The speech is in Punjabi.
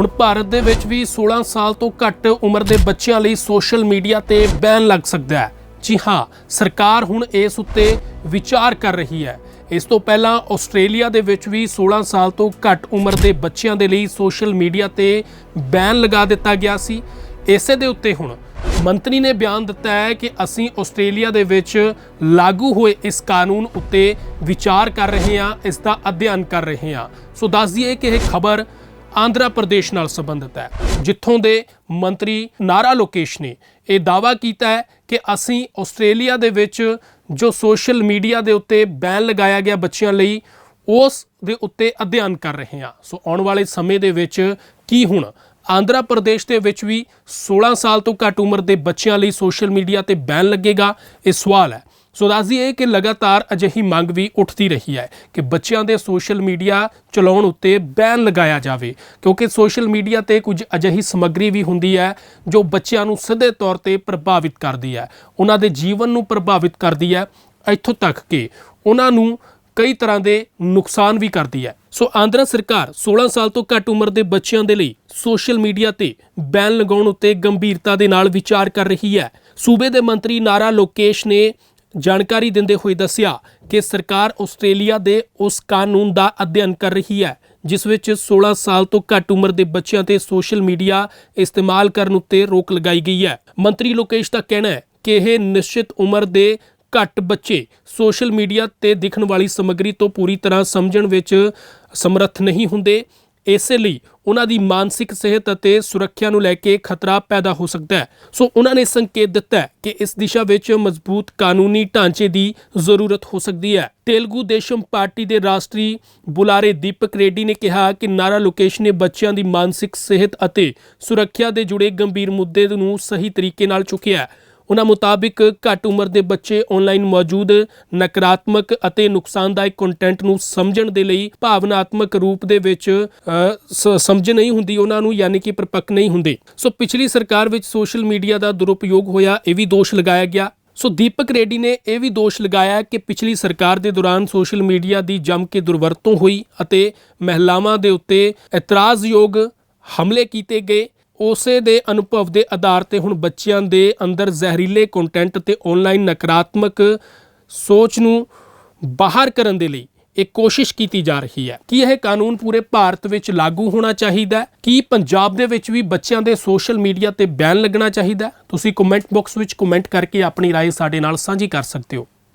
ਹੁਣ ਭਾਰਤ ਦੇ ਵਿੱਚ ਵੀ 16 ਸਾਲ ਤੋਂ ਘੱਟ ਉਮਰ ਦੇ ਬੱਚਿਆਂ ਲਈ ਸੋਸ਼ਲ ਮੀਡੀਆ ਤੇ ਬੈਨ ਲੱਗ ਸਕਦਾ ਹੈ। ਜੀ ਹਾਂ, ਸਰਕਾਰ ਹੁਣ ਇਸ ਉੱਤੇ ਵਿਚਾਰ ਕਰ ਰਹੀ ਹੈ। ਇਸ ਤੋਂ ਪਹਿਲਾਂ ਆਸਟ੍ਰੇਲੀਆ ਦੇ ਵਿੱਚ ਵੀ 16 ਸਾਲ ਤੋਂ ਘੱਟ ਉਮਰ ਦੇ ਬੱਚਿਆਂ ਦੇ ਲਈ ਸੋਸ਼ਲ ਮੀਡੀਆ ਤੇ ਬੈਨ ਲਗਾ ਦਿੱਤਾ ਗਿਆ ਸੀ। ਇਸੇ ਦੇ ਉੱਤੇ ਹੁਣ ਮੰਤਰੀ ਨੇ ਬਿਆਨ ਦਿੱਤਾ ਹੈ ਕਿ ਅਸੀਂ ਆਸਟ੍ਰੇਲੀਆ ਦੇ ਵਿੱਚ ਲਾਗੂ ਹੋਏ ਇਸ ਕਾਨੂੰਨ ਉੱਤੇ ਵਿਚਾਰ ਕਰ ਰਹੇ ਹਾਂ, ਇਸ ਦਾ ਅਧਿਐਨ ਕਰ ਰਹੇ ਹਾਂ। ਸੋ ਦੱਸ ਦਈਏ ਕਿ ਇਹ ਖਬਰ ਆਂਧਰਾ ਪ੍ਰਦੇਸ਼ ਨਾਲ ਸੰਬੰਧਿਤ ਹੈ, ਜਿੱਥੋਂ ਦੇ ਮੰਤਰੀ ਨਾਰਾ ਲੋਕੇਸ਼ ਨੇ ਇਹ ਦਾਵਾ ਕੀਤਾ ਹੈ ਕਿ ਅਸੀਂ ਆਸਟ੍ਰੇਲੀਆ ਦੇ ਵਿੱਚ ਜੋ ਸੋਸ਼ਲ ਮੀਡੀਆ ਦੇ ਉੱਤੇ ਬੈਨ ਲਗਾਇਆ ਗਿਆ ਬੱਚਿਆਂ ਲਈ, ਉਸ ਦੇ ਉੱਤੇ ਅਧਿਐਨ ਕਰ ਰਹੇ ਹਾਂ। ਸੋ ਆਉਣ ਵਾਲੇ ਸਮੇਂ ਦੇ ਵਿੱਚ ਕੀ ਹੁਣ? ਆਂਧਰਾ ਪ੍ਰਦੇਸ਼ ਦੇ ਵਿੱਚ ਵੀ 16 ਸਾਲ ਤੋਂ ਘੱਟ ਉਮਰ ਦੇ ਬੱਚਿਆਂ ਲਈ ਸੋਸ਼ਲ ਮੀਡੀਆ ਤੇ ਬੈਨ ਲੱਗੇਗਾ, ਇਹ ਸਵਾਲ ਹੈ। ਸੋ ਦੱਸਦੀ ਹੈ ਕਿ ਲਗਾਤਾਰ ਅਜਿਹੀ ਮੰਗ ਵੀ ਉੱਠਦੀ ਰਹੀ ਹੈ ਕਿ ਬੱਚਿਆਂ ਦੇ ਸੋਸ਼ਲ ਮੀਡੀਆ ਚਲਾਉਣ ਉੱਤੇ ਬੈਨ ਲਗਾਇਆ ਜਾਵੇ, ਕਿਉਂਕਿ ਸੋਸ਼ਲ ਮੀਡੀਆ ਤੇ ਕੁਝ ਅਜਿਹੀ ਸਮੱਗਰੀ ਵੀ ਹੁੰਦੀ ਹੈ ਜੋ ਬੱਚਿਆਂ ਨੂੰ ਸਿੱਧੇ ਤੌਰ ਤੇ ਪ੍ਰਭਾਵਿਤ ਕਰਦੀ ਹੈ। ਉਹਨਾਂ ਦੇ ਜੀਵਨ ਨੂੰ ਪ੍ਰਭਾਵਿਤ ਕਰਦੀ ਹੈ, ਇੱਥੋਂ ਤੱਕ ਕਿ ਉਹਨਾਂ ਨੂੰ ਕਈ ਤਰ੍ਹਾਂ ਦੇ ਨੁਕਸਾਨ ਵੀ ਕਰਦੀ ਹੈ। ਸੋ ਆਂਧਰਾ ਸਰਕਾਰ 16 ਸਾਲ ਤੋਂ ਘੱਟ ਉਮਰ ਦੇ ਬੱਚਿਆਂ ਦੇ ਲਈ ਸੋਸ਼ਲ ਮੀਡੀਆ ਤੇ ਬੈਨ ਲਗਾਉਣ ਉੱਤੇ ਗੰਭੀਰਤਾ ਦੇ ਨਾਲ ਵਿਚਾਰ ਕਰ ਰਹੀ ਹੈ। ਸੂਬੇ ਦੇ ਮੰਤਰੀ ਨਾਰਾ ਲੋਕੇਸ਼ ਨੇ ਜਾਣਕਾਰੀ ਦਿੰਦੇ ਹੋਏ ਦੱਸਿਆ ਕਿ ਸਰਕਾਰ ਆਸਟ੍ਰੇਲੀਆ ਦੇ ਉਸ ਕਾਨੂੰਨ ਦਾ ਅਧਿਐਨ ਕਰ ਰਹੀ ਹੈ, ਜਿਸ ਵਿੱਚ 16 ਸਾਲ ਤੋਂ ਘੱਟ ਉਮਰ ਦੇ ਬੱਚਿਆਂ ਤੇ ਸੋਸ਼ਲ ਮੀਡੀਆ ਇਸਤੇਮਾਲ ਕਰਨ ਉੱਤੇ ਰੋਕ ਲਗਾਈ ਗਈ ਹੈ। ਮੰਤਰੀ ਲੋਕੇਸ਼ ਦਾ ਕਹਿਣਾ ਹੈ ਕਿ ਇਹ ਨਿਸ਼ਚਿਤ ਉਮਰ ਦੇ ਘੱਟ ਬੱਚੇ ਸੋਸ਼ਲ ਮੀਡੀਆ ਤੇ ਦਿਖਣ ਵਾਲੀ ਸਮੱਗਰੀ ਤੋਂ ਪੂਰੀ ਤਰ੍ਹਾਂ ਸਮਝਣ ਵਿੱਚ ਸਮਰੱਥ ਨਹੀਂ ਹੁੰਦੇ। ਇਸੇ ਲਈ ਉਹਨਾਂ ਦੀ ਮਾਨਸਿਕ ਸਿਹਤ ਅਤੇ ਸੁਰੱਖਿਆ ਨੂੰ ਲੈ ਕੇ ਖਤਰਾ ਪੈਦਾ ਹੋ ਸਕਦਾ ਹੈ। ਸੋ ਉਹਨਾਂ ਨੇ ਸੰਕੇਤ ਦਿੱਤਾ ਕਿ ਇਸ ਦਿਸ਼ਾ ਵਿੱਚ ਮਜ਼ਬੂਤ ਕਾਨੂੰਨੀ ਢਾਂਚੇ ਦੀ ਜ਼ਰੂਰਤ ਹੋ ਸਕਦੀ ਹੈ। ਤੇਲਗੂ ਦੇਸ਼ਮ ਪਾਰਟੀ ਦੇ ਰਾਸ਼ਟਰੀ ਬੁਲਾਰੇ ਦੀਪਕ ਰੈਡੀ ਨੇ ਕਿਹਾ ਕਿ ਨਾਰਾ ਲੋਕੇਸ਼ ਨੇ ਬੱਚਿਆਂ ਦੀ ਮਾਨਸਿਕ ਸਿਹਤ ਅਤੇ ਸੁਰੱਖਿਆ ਦੇ ਜੁੜੇ ਗੰਭੀਰ ਮੁੱਦੇ ਨੂੰ ਸਹੀ ਤਰੀਕੇ ਨਾਲ ਚੁੱਕਿਆ ਉਹਨਾਂ ਮੁਤਾਬਿਕ ਘੱਟ ਉਮਰ ਦੇ ਬੱਚੇ ਆਨਲਾਈਨ ਮੌਜੂਦ ਨਕਾਰਾਤਮਕ ਅਤੇ ਨੁਕਸਾਨਦਾਇਕ ਕੰਟੈਂਟ ਨੂੰ ਸਮਝਣ ਦੇ ਲਈ ਭਾਵਨਾਤਮਕ ਰੂਪ ਦੇ ਵਿੱਚ ਸ- ਸਮਝ ਨਹੀਂ ਹੁੰਦੀ, ਉਹਨਾਂ ਨੂੰ ਯਾਨੀ ਕਿ ਪਰਪੱਕ ਨਹੀਂ ਹੁੰਦੇ। ਸੋ ਪਿਛਲੀ ਸਰਕਾਰ ਵਿੱਚ ਸੋਸ਼ਲ ਮੀਡੀਆ ਦਾ ਦੁਰਉਪਯੋਗ ਹੋਇਆ, ਇਹ ਵੀ ਦੋਸ਼ ਲਗਾਇਆ ਗਿਆ। ਸੋ ਦੀਪਕ ਰੈਡੀ ਨੇ ਇਹ ਵੀ ਦੋਸ਼ ਲਗਾਇਆ ਕਿ ਪਿਛਲੀ ਸਰਕਾਰ ਦੇ ਦੌਰਾਨ ਸੋਸ਼ਲ ਮੀਡੀਆ ਦੀ ਜੰਮ ਕੇ ਦੁਰਵਰਤੋਂ ਹੋਈ ਅਤੇ ਮਹਿਲਾਵਾਂ ਦੇ ਉੱਤੇ ਇਤਰਾਜ਼ਯੋਗ ਹਮਲੇ ਕੀਤੇ ਗਏ। ਉਸੇ ਦੇ ਅਨੁਭਵ ਦੇ ਆਧਾਰ ਤੇ ਹੁਣ ਬੱਚਿਆਂ ਦੇ ਅੰਦਰ ਜ਼ਹਿਰੀਲੇ ਕੰਟੈਂਟ ਤੇ ਆਨਲਾਈਨ ਨਕਾਰਾਤਮਕ ਸੋਚ ਨੂੰ ਬਾਹਰ ਕਰਨ ਦੇ ਲਈ ਇਹ ਕੋਸ਼ਿਸ਼ ਕੀਤੀ ਜਾ ਰਹੀ ਹੈ ਕੀ ਇਹ ਕਾਨੂੰਨ ਪੂਰੇ ਭਾਰਤ ਵਿੱਚ ਲਾਗੂ ਹੋਣਾ ਚਾਹੀਦਾ ਹੈ ਕੀ ਪੰਜਾਬ ਦੇ ਵਿੱਚ ਵੀ ਬੱਚਿਆਂ ਦੇ ਸੋਸ਼ਲ ਮੀਡੀਆ ਤੇ ਬੈਨ ਲੱਗਣਾ ਚਾਹੀਦਾ ਹੈ? ਤੁਸੀਂ ਕਮੈਂਟ ਬਾਕਸ ਵਿੱਚ ਕਮੈਂਟ ਕਰਕੇ ਆਪਣੀ رائے ਸਾਡੇ ਨਾਲ ਸਾਂਝੀ ਕਰ ਸਕਦੇ ਹੋ